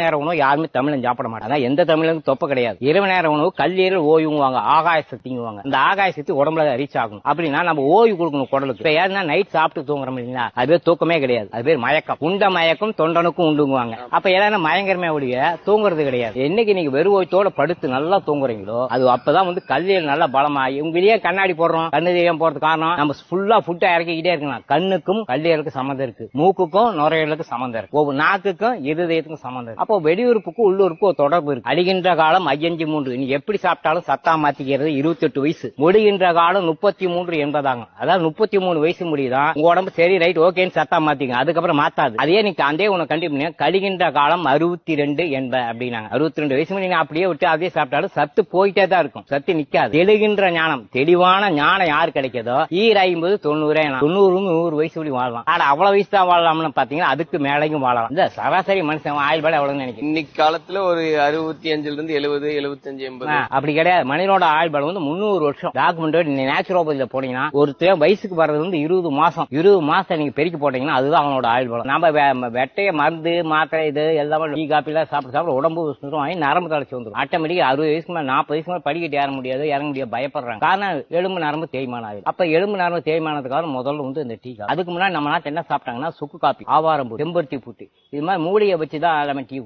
நேர உணவு யாருமே தமிழன் சாப்பிட மாட்டாங்க. எந்த தமிழனுக்கு தொப்ப கிடையாது. இரவு நேர உணவு கல்லீரல் ஓய்வுங்குவாங்க ஆகாய சக்திங்குவாங்க அந்த ஆகாய சக்தி உடம்புல ரீச் ஆகும் அப்படின்னா நம்ம ஓய்வு கொடுக்கணும் குடலுக்கு. இப்ப ஏன்னா நைட் சாப்பிட்டு தூங்குறோம் இல்லைங்களா அது பேர் தூக்கமே கிடையாது. அது பேர் மயக்கம். உண்ட மயக்கம் தொண்டனுக்கும் உண்டுங்குவாங்க. அப்ப ஏதாவது மயங்கரமே ஒழிய தூங்குறது கிடையாது. என்னைக்கு நீங்க வெறு ஓய்த்தோட படுத்து நல்லா தூங்குறீங்களோ அது அப்பதான் வந்து கல்லீரல் நல்லா பலமாகி உங்களையே கண்ணாடி போடுறோம் கண்ணு தெரியாம போறது காரணம் நம்ம ஃபுல்லா ஃபுட்டா இறக்கிக்கிட்டே இருக்கலாம். கண்ணுக்கும் கல்லீரலுக்கும் சம்மந்தம் இருக்கு. மூக்குக்கும் நுரையீரலுக்கும் சம்மந்தம் இருக்கு. ஒவ்வொரு நாக்குக்கும் இருதயத்துக்கும் சம்மந்தம் இருக்கு. அப்போ வெளியூருப்புக்கும் உள்ளூருக்கும் தொடர்பு இருக்கு. அழிகின்ற காலம் ஐயஞ்சு மூன்று. நீ எப்படி சாப்பிட்டாலும் சத்தா மாத்திக்கிறது இருபத்தி எட்டு வயசு. முடிகின்ற காலம் முப்பத்தி மூன்று என்பதாங்க. அதாவது முப்பத்தி மூணு வயசு முடியுதான் உங்க உடம்பு சரி ரைட் ஓகேன்னு சத்தா மாத்திங்க அதுக்கப்புறம் மாத்தாது. அதே நீ அதே உனக்கு கண்டிப்பா கழிகின்ற காலம் அறுபத்தி ரெண்டு என்ப அப்படின்னாங்க. அறுபத்தி ரெண்டு வயசு நீங்க அப்படியே விட்டு அதே சாப்பிட்டாலும் சத்து போயிட்டே தான் இருக்கும். சத்து நிக்காது. தெளிகின்ற ஞானம். தெளிவான ஞானம் யார் கிடைக்குதோ? ஈர் ஐம்பது தொண்ணூறு தொண்ணூறு நூறு வயசு வழி வாழலாம். ஆனா அவ்வளவு வயசு தான் வாழலாம்னு பாத்தீங்கன்னா அதுக்கு மேலையும் வாழலாம். இந்த சராசரி மனுஷன் ஆயுள் வேலை எவ்வளவு நினைக்கிறேன். இன்னைக்கு காலத்துல ஒரு அறுபத்தி அஞ்சுல இருந்து எழுபது எழுபத்தஞ்சு எண்பது. அப்படி கிடையாது. மனிதனோட ஆயுள் பலம் வந்து முந்நூறு வருஷம். டாக்குமெண்ட் நேச்சுரோபதியில போனீங்கன்னா ஒருத்தர் வயசுக்கு வர்றது வந்து இருபது மாசம். இருபது மாசம் நீங்க பெருக்கி போட்டீங்கன்னா அதுதான் அவனோட ஆயுள் பலம் நம்ம வெட்டைய மருந்து மாத்திரை இது எல்லாமே டீ காப்பி எல்லாம் சாப்பிட்டு சாப்பிட உடம்பு ஆகி நரம்பு தளர்ச்சி வந்துடும் ஆட்டோமேட்டிக் அறுபது வயசுக்கு மேல நாற்பது வயசுக்கு மேல படிக்கட்டு ஏற முடியாது இறங்க முடியாது பயப்படுறாங்க. காரணம் எலும்பு நரம்பு தேய்மானம் ஆகுது அப்ப எலும்பு நரம்பு தேய்மானத்துக்காக முதல்ல வந்து இந்த டீ அதுக்கு முன்னாடி நம்ம நாட்டு என்ன சாப்பிட்டாங்கன்னா சுக்கு காப்பி ஆவாரம் பூ செம்பருத்தி பூட்டு இது மாதிரி மூலிகை வச்சு தான் எல்லாமே டீ